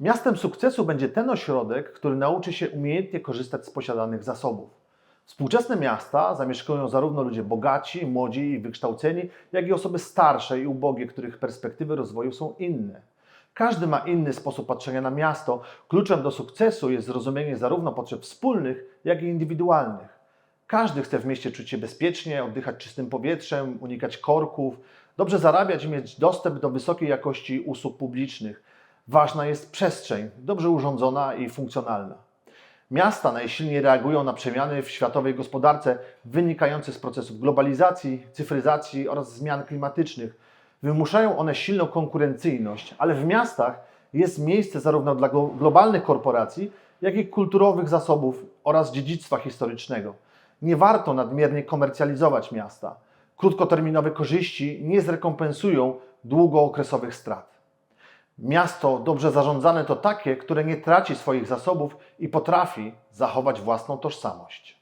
Miastem sukcesu będzie ten ośrodek, który nauczy się umiejętnie korzystać z posiadanych zasobów. Współczesne miasta zamieszkują zarówno ludzie bogaci, młodzi i wykształceni, jak i osoby starsze i ubogie, których perspektywy rozwoju są inne. Każdy ma inny sposób patrzenia na miasto. Kluczem do sukcesu jest zrozumienie zarówno potrzeb wspólnych, jak i indywidualnych. Każdy chce w mieście czuć się bezpiecznie, oddychać czystym powietrzem, unikać korków, dobrze zarabiać i mieć dostęp do wysokiej jakości usług publicznych. Ważna jest przestrzeń, dobrze urządzona i funkcjonalna. Miasta najsilniej reagują na przemiany w światowej gospodarce wynikające z procesów globalizacji, cyfryzacji oraz zmian klimatycznych. Wymuszają one silną konkurencyjność, ale w miastach jest miejsce zarówno dla glo- globalnych korporacji, jak i kulturowych zasobów oraz dziedzictwa historycznego. Nie warto nadmiernie komercjalizować miasta. Krótkoterminowe korzyści nie zrekompensują długookresowych strat. Miasto dobrze zarządzane to takie, które nie traci swoich zasobów i potrafi zachować własną tożsamość.